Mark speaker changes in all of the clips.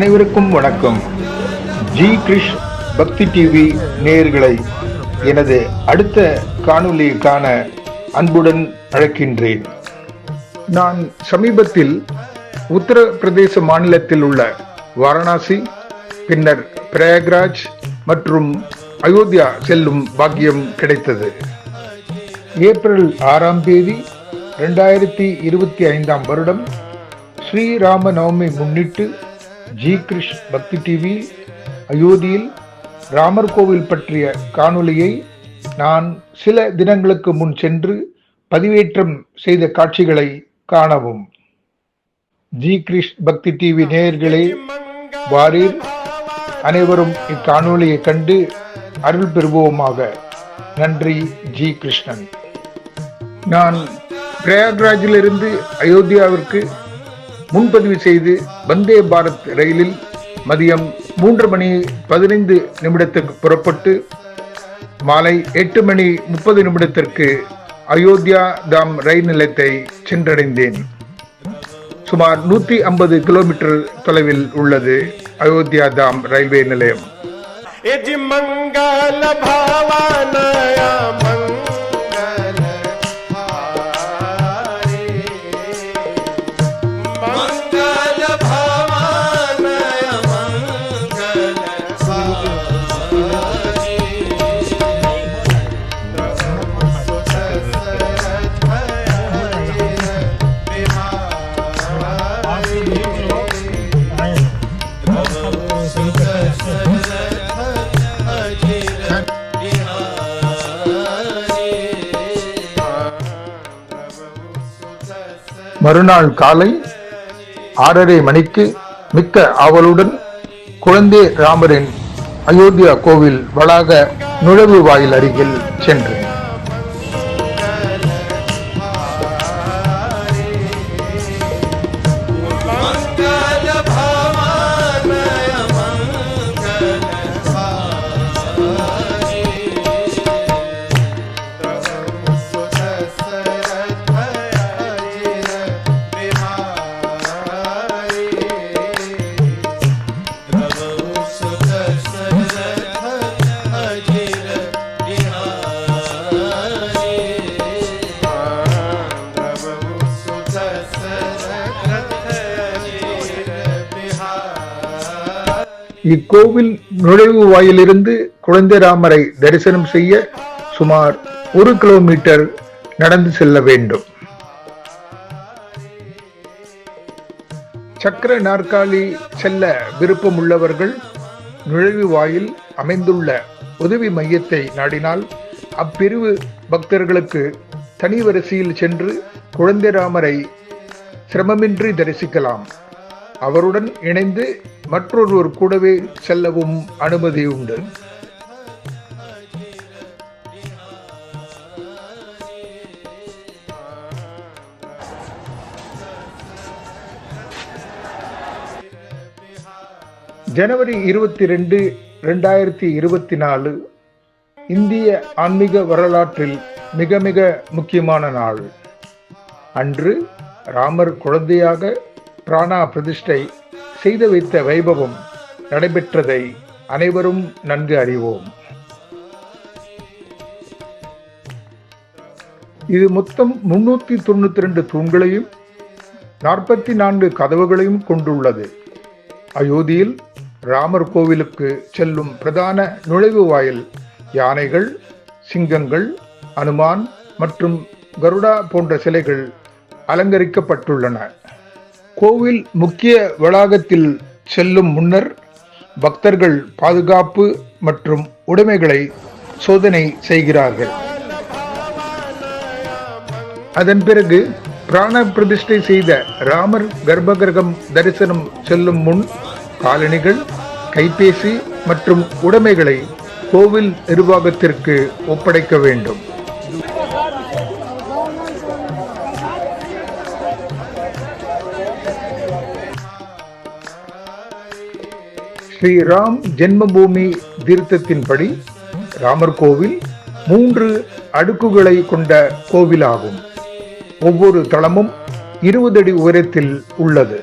Speaker 1: அனைவருக்கும் வணக்கம். ஜி கிரிஷ் பக்தி டிவி நேயர்களை எனது அடுத்த காணொளியை காண அன்புடன் அழைக்கின்றேன். நான் சமீபத்தில் உத்தரப்பிரதேச மாநிலத்தில் உள்ள வாரணாசி பின்னர் பிரயாக்ராஜ் மற்றும் அயோத்தியா செல்லும் பாக்கியம் கிடைத்தது. ஏப்ரல் ஆறாம் தேதி ரெண்டாயிரத்தி இருபத்தி ஐந்தாம் வருடம் ஸ்ரீராம நவமி முன்னிட்டு ஜி. கிருஷ் பக்தி டிவி அயோத்தியில் ராமர் கோவில் பற்றிய காணொளியை நான் சில தினங்களுக்கு முன் சென்று பதிவேற்றம் செய்த காட்சிகளை காணவும். ஜி. கிருஷ் பக்தி டிவி நேயர்களே வாரீர் அனைவரும் இக்காணொலியை கண்டு அருள் பெறுவோமாக. நன்றி ஜி. கிருஷ்ணன். நான் பிரயாக்ராஜிலிருந்து அயோத்தியாவிற்கு முன்பதிவு செய்து வந்தே பாரத் ரயிலில் மதியம் மூன்று மணி பதினைந்து நிமிடத்துக்கு புறப்பட்டு மாலை எட்டு மணி முப்பது நிமிடத்திற்கு அயோத்தியா தாம் ரயில் நிலையத்தை சென்றடைந்தேன். சுமார் நூற்றி ஐம்பது கிலோமீட்டர் தொலைவில் உள்ளது அயோத்தியா தாம் ரயில்வே நிலையம். மறுநாள் காலை ஆறரை மணிக்கு மிக்க ஆவலுடன் குழந்தை ராமரின் அயோத்தியா கோவில் வளாக நுழைவு வாயில் அருகில் சென்றேன் இக்கோவில் நுழைவு வாயிலிருந்து குழந்தைராமரை தரிசனம் செய்ய சுமார் ஒரு கிலோமீட்டர் நடந்து செல்ல வேண்டும். சக்கர நாற்காலி செல்ல விருப்பம் உள்ளவர்கள் நுழைவு வாயில் அமைந்துள்ள உதவி மையத்தை நாடினால் அப்பிரிவு பக்தர்களுக்கு தனி வரிசையில் சென்று குழந்தைராமரை சிரமமின்றி தரிசிக்கலாம். அவருடன் இணைந்து மற்றொருவர் கூடவே செல்லவும் அனுமதி உண்டு. ஜனவரி இருபத்தி ரெண்டு ரெண்டாயிரத்தி இருபத்தி நாலு இந்திய ஆன்மீக வரலாற்றில் மிக மிக முக்கியமான நாள். அன்று ராமர் குழந்தையாக பிராணா பிரதிஷ்டை செய்து வைத்த வைபவம் நடைபெற்றதை அனைவரும் நன்கு அறிவோம். இது மொத்தம் முன்னூத்தி தொண்ணூத்தி ரெண்டு தூண்களையும் நாற்பத்தி நான்கு கதவுகளையும் கொண்டுள்ளது. அயோத்தியில் ராமர் கோவிலுக்கு செல்லும் பிரதான நுழைவு வாயில் யானைகள் சிங்கங்கள் அனுமான் மற்றும் கருடா போன்ற சிலைகள் அலங்கரிக்கப்பட்டுள்ளன. கோவில் முக்கிய வளாகத்தில் செல்லும் முன்னர் பக்தர்கள் பாதுகாப்பு மற்றும் உடைமைகளை சோதனை செய்கிறார்கள். அதன் பிறகு பிராண பிரதிஷ்டை செய்த ராமர் கர்ப்பகிரகம் தரிசனம் செல்லும் முன் காலணிகள் கைபேசி மற்றும் உடைமைகளை கோவில் நிர்வாகத்திற்கு ஒப்படைக்க வேண்டும். ஸ்ரீராம் ஜென்மபூமி தீர்த்தத்தின்படி ராமர் கோவில் மூன்று அடுக்குகளை கொண்ட கோவிலாகும். ஒவ்வொரு தளமும் இருபது அடி உயரத்தில் உள்ளது.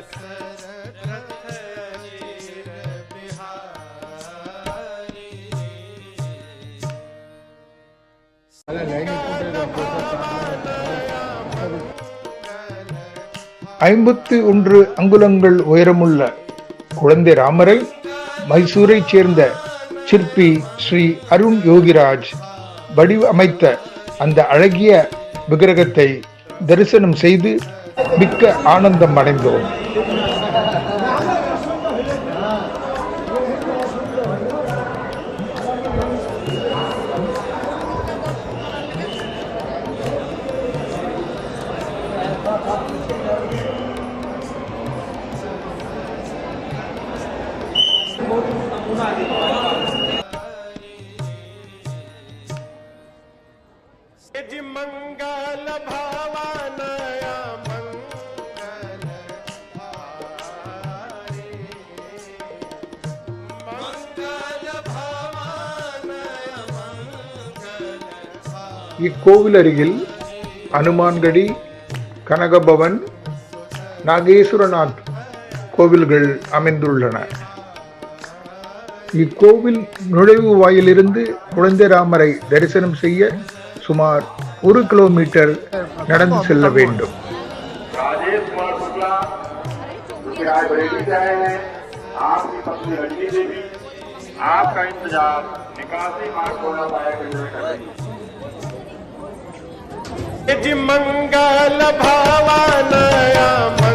Speaker 1: ஐம்பத்து ஒன்று அங்குலங்கள் உயரமுள்ள குழந்தை ராமரை மைசூரைச் சேர்ந்த சிற்பி ஸ்ரீ அருண் யோகிராஜ் வடிவமைத்த அந்த அழகிய விக்கிரகத்தை தரிசனம் செய்து மிக்க ஆனந்தம் அடைந்தோம்.
Speaker 2: मंगल भावानया मंगल हारी। मंगल भावानया मंगल
Speaker 1: இக்கோவில் அருகில் அனுமான்கடி கனகபவன் நாகேஸ்வரநாத் கோவில்கள் அமைந்துள்ளன இக்கோவில் நுழைவு வாயிலிருந்து குழந்தை ராமரை தரிசனம் செய்ய சுமார் ஒரு கிலோமீட்டர் நடந்து செல்ல வேண்டும்
Speaker 3: राजेश कुमार शुक्ला जो कि आज बरेली से आए हैं आपकी पत्नी रजनी देवी आपका इंतजार निकासी मार्ग कोना पाया केंद्र कर रही है
Speaker 2: जी मंगल भावानया मंगल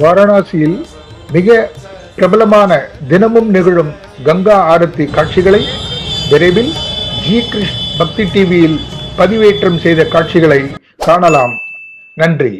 Speaker 1: வாரணாசியில் மிக பிரபலமான தினமும் நிகழும் கங்கா ஆரத்தி காட்சிகளை விரைவில் ஜி கிருஷ் பக்தி டிவியில் பதிவேற்றம் செய்த காட்சிகளை காணலாம். நன்றி.